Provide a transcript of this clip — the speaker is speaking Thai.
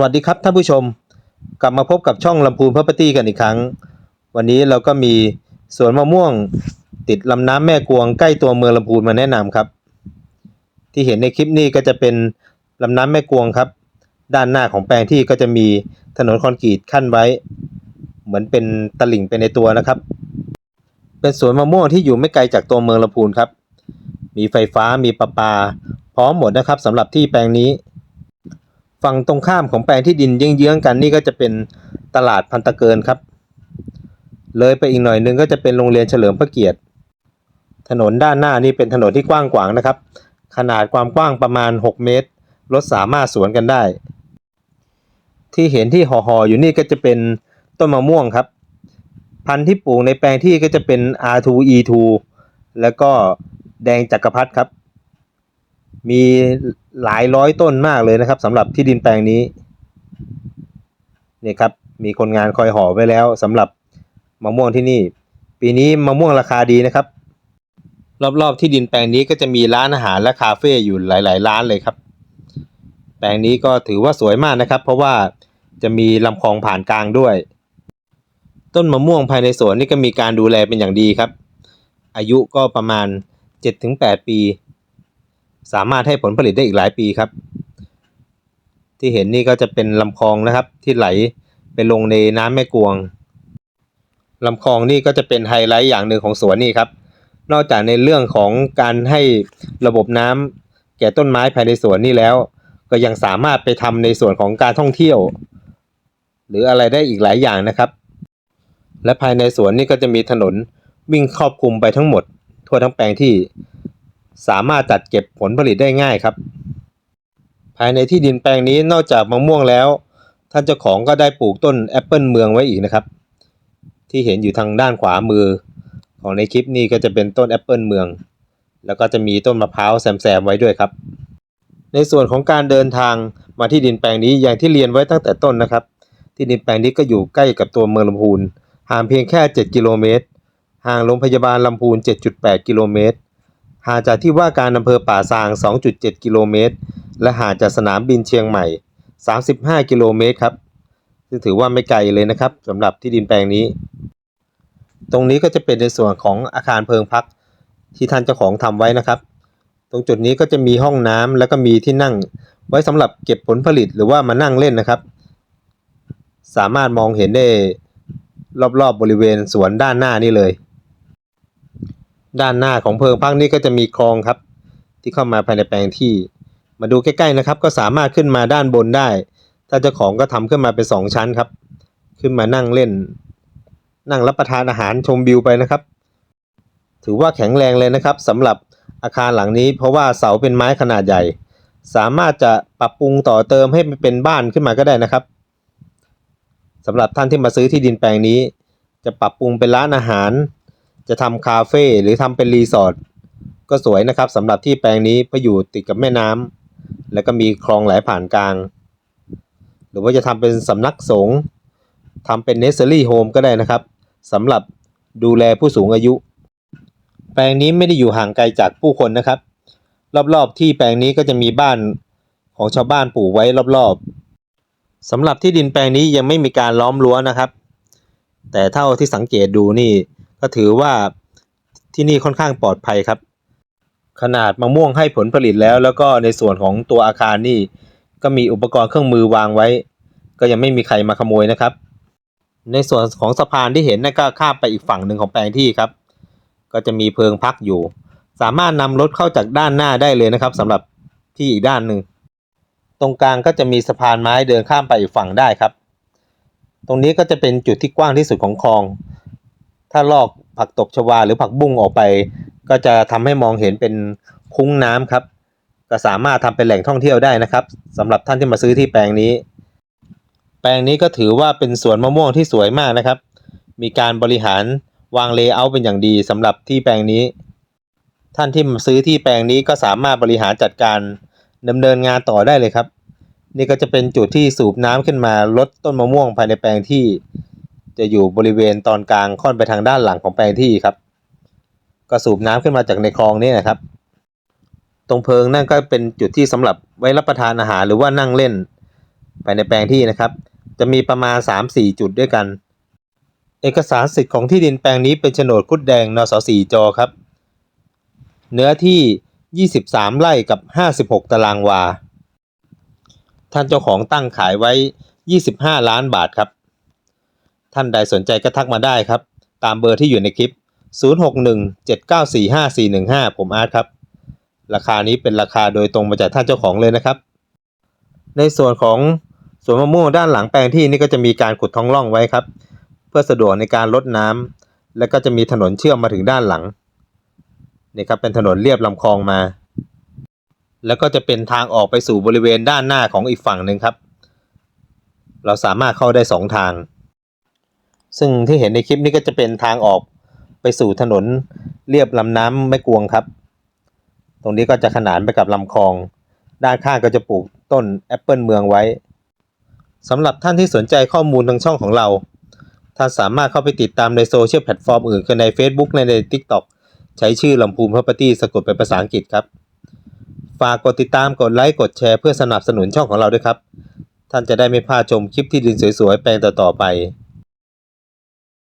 วัสดีครับท่านผู้ชม กลับมาพบกับช่องลำพูนพัปตี้กันอีกครั้ง วันนี้เราก็มีสวนมะม่วงติดลำน้ำแม่กวงใกล้ตัวเมืองลำพูนมาแนะนำครับ ที่เห็นในคลิปนี้ก็จะเป็นลำน้ำแม่กวงครับ ด้านหน้าของแปลงที่ก็จะมีถนนคอนกรีตขั้นไว้ เหมือนเป็นตลิ่งไปในตัวนะครับ เป็นสวนมะม่วงที่อยู่ไม่ไกลจากตัวเมืองลำพูนครับ มีไฟฟ้ามีประปา พร้อมหมดนะครับสำหรับที่แปลงนี้ ฝั่งตรงข้ามของแปลงที่ดินเยื้องๆกันนี่ก็จะเป็นตลาดพันตะเกินครับ เลยไปอีกหน่อยนึงก็จะเป็นโรงเรียนเฉลิมพระเกียรติ ถนนด้านหน้านี่เป็นถนนที่กว้างขวางนะครับ ขนาดความกว้างประมาณ 6 เมตรรถสามารถสวนกันได้ ที่เห็นที่ห่อๆอยู่นี่ก็จะเป็นต้นมะม่วงครับ พันธุ์ที่ปลูกในแปลงที่ก็จะเป็น R2E2 แล้วก็แดงจักรพรรดิครับ มี หลายร้อยต้นมากเลยนะครับสำหรับที่ดินแปลงนี้เนี่ยครับมีคนงานคอยห่อไว้แล้วสำหรับมะม่วงที่นี่ ปีนี้มะม่วงราคาดีนะครับ รอบๆที่ดินแปลงนี้ก็จะมีร้านอาหารและคาเฟ่อยู่หลาย ๆ ร้านเลยครับ แปลงนี้ก็ถือว่าสวยมากนะครับ เพราะว่าจะมีลำคลองผ่านกลางด้วย ต้นมะม่วงภายในสวนนี่ก็มีการดูแลเป็นอย่างดีครับ อายุก็ประมาณ 7-8 ปี สามารถให้ผลผลิตได้อีกหลายปีครับ ที่เห็นนี่ก็จะเป็นลำคลองนะครับ ที่ไหลไปลงในน้ำแม่กวงลำคลองนี่ก็จะเป็นไฮไลท์อย่างหนึ่งของสวนนี่ครับ นอกจากในเรื่องของการให้ระบบน้ำแก่ต้นไม้ภายในสวนนี่แล้ว ก็ยังสามารถไปทำในส่วนของการท่องเที่ยว หรืออะไรได้อีกหลายอย่างนะครับ และภายในสวนนี่ก็จะมีถนนวิ่งครอบคลุมไปทั้งหมด ทั่วทั้งแปลงที่ สามารถจัดเก็บผลผลิตได้ง่ายครับ ภายในที่ดินแปลงนี้นอกจากมะม่วงแล้ว ท่านเจ้าของก็ได้ปลูกต้นแอปเปิลเมืองไว้อีกนะครับ ที่เห็นอยู่ทางด้านขวามือ ของในคลิปนี้ก็จะเป็นต้นแอปเปิลเมือง แล้วก็จะมีต้นมะพร้าวแซมๆไว้ด้วยครับ ในส่วนของการเดินทางมาที่ดินแปลงนี้อย่างที่เรียนไว้ตั้งแต่ต้นนะครับ ที่ดินแปลงนี้ก็อยู่ใกล้กับตัวเมืองลำพูนห่างเพียงแค่ 7 กิโลเมตรห่างโรงพยาบาลลำพูน 7.8 กิโลเมตร ห่างจากที่ว่าการอำเภอป่าซาง 2.7 กิโลเมตร และห่างจากสนามบินเชียงใหม่ 35 กิโลเมตรครับ ซึ่งถือว่าไม่ไกลเลยนะครับสำหรับที่ดินแปลงนี้ ตรงนี้ก็จะเป็นในส่วนของอาคารเพิงพักที่ท่านเจ้าของทำไว้นะครับ ตรงจุดนี้ก็จะมีห้องน้ำแล้วก็มีที่นั่ง ไว้สำหรับเก็บผลผลิตหรือว่ามานั่งเล่นนะครับ สามารถมองเห็นได้รอบๆบบริเวณสวนด้านหน้านี่เลย ด้านหน้าของเพิงพักนี่ก็จะมีคลองครับ ที่เข้ามาภายในแปลงที่ มาดูใกล้ๆนะครับ ก็สามารถขึ้นมาด้านบนได้ ถ้าเจ้าของก็ทำขึ้นมาเป็นสองชั้นครับ ขึ้นมานั่งเล่น นั่งรับประทานอาหารชมวิวไปนะครับ ถือว่าแข็งแรงเลยนะครับสำหรับอาคารหลังนี้ เพราะว่าเสาเป็นไม้ขนาดใหญ่ สามารถจะปรับปรุงต่อเติมให้มันเป็นบ้านขึ้นมาก็ได้นะครับสำหรับท่านที่มาซื้อที่ดินแปลงนี้ จะปรับปรุงเป็นร้านอาหาร จะทำคาเฟ่หรือทำเป็นรีสอร์ทก็สวยนะครับสำหรับที่แปลงนี้เพราะอยู่ติดกับแม่น้ำแล้วก็มีคลองไหลผ่านกลาง หรือว่าจะทำเป็นสำนักสงฆ์ทำเป็นเนสเซอรี่โฮมก็ได้นะครับสำหรับดูแลผู้สูงอายุ แปลงนี้ไม่ได้อยู่ห่างไกลจากผู้คนนะครับ รอบๆที่แปลงนี้ก็จะมีบ้านของชาวบ้านปลูกไว้รอบๆสำหรับที่ดินแปลงนี้ยังไม่มีการล้อมรั้วนะครับ แต่เท่าที่สังเกตดูนี่ ก็ถือว่าที่นี่ค่อนข้างปลอดภัยครับ ขนาดมะม่วงให้ผลผลิตแล้ว แล้วก็ในส่วนของตัวอาคารนี่ ก็มีอุปกรณ์เครื่องมือวางไว้ ก็ยังไม่มีใครมาขโมยนะครับ ในส่วนของสะพานที่เห็นนั่นก็ข้ามไปอีกฝั่งหนึ่งของแปลงที่ครับ ก็จะมีเพิงพักอยู่ สามารถนำรถเข้าจากด้านหน้าได้เลยนะครับสำหรับที่อีกด้านหนึ่งตรงกลางก็จะมีสะพานไม้เดินข้ามไปอีกฝั่งได้ครับ ตรงนี้ก็จะเป็นจุดที่กว้างที่สุดของคลอง ถ้าลอกผักตบชวาหรือผักบุ้งออกไป ก็จะทำให้มองเห็นเป็นคุ้งน้ำครับ ก็สามารถทำเป็นแหล่งท่องเที่ยวได้นะครับสำหรับท่านที่มาซื้อที่แปลงนี้ แปลงนี้ก็ถือว่าเป็นสวนมะม่วงที่สวยมากนะครับ มีการบริหารวางเลเยอร์เป็นอย่างดีสำหรับที่แปลงนี้ ท่านที่มาซื้อที่แปลงนี้ก็สามารถบริหารจัดการดำเนินงานต่อได้เลยครับ นี่ก็จะเป็นจุดที่สูบน้ำขึ้นมาลดต้นมะม่วงภายในแปลงที่ จะอยู่บริเวณตอนกลางค่อนไปทางด้านหลังของแปลงที่ครับ ก็สูบน้ำขึ้นมาจากในคลองนี้นะครับ ตรงเพิงนั่นก็เป็นจุดที่สำหรับไว้รับประทานอาหารหรือว่านั่งเล่นภายในแปลงที่นะครับ จะมีประมาณ 3-4 จุดด้วยกัน เอกสารสิทธิ์ของที่ดินแปลงนี้เป็นโฉนดคุดแดงนสสี่จอครับ เนื้อที่ 23 ไร่กับ 56 ตารางวา ท่านเจ้าของตั้งขายไว้ 25 ล้านบาทครับ ท่านใดสนใจก็ทักมาได้ครับ ตามเบอร์ที่อยู่ในคลิป 0617945415 ผมอาร์ตครับ ราคานี้เป็นราคาโดยตรงมาจากท่านเจ้าของเลยนะครับ ในส่วนของสวนมะม่วงด้านหลังแปลงที่นี่ก็จะมีการขุดท้องร่องไว้ครับ เพื่อสะดวกในการลดน้ำและก็จะมีถนนเชื่อมมาถึงด้านหลังนี่ครับเป็นถนนเรียบลำคลองมา แล้วก็จะเป็นทางออกไปสู่บริเวณด้านหน้าของอีกฝั่งหนึ่งครับ เราสามารถเข้าได้สองทาง ซึ่งที่เห็นในคลิปนี้ก็จะเป็นทางออกไปสู่ถนนเรียบลำน้ำแม่กวงครับ ตรงนี้ก็จะขนานไปกับลำคลอง ด้านข้างก็จะปลูกต้นแอปเปิลเมืองไว้สำหรับท่านที่สนใจข้อมูลทางช่องของเรา ท่านสามารถเข้าไปติดตามในโซเชียลแพลตฟอร์มอื่นคือใน Facebook และใน TikTok ใช้ชื่อลำพูน Property สะกดเป็นภาษาอังกฤษครับ ฝากกดติดตามกดไลค์กดแชร์เพื่อสนับสนุนช่องของเราด้วยครับ ท่านจะได้ไม่พลาดชมคลิปที่ดินสวยๆ แปลงต่อๆไป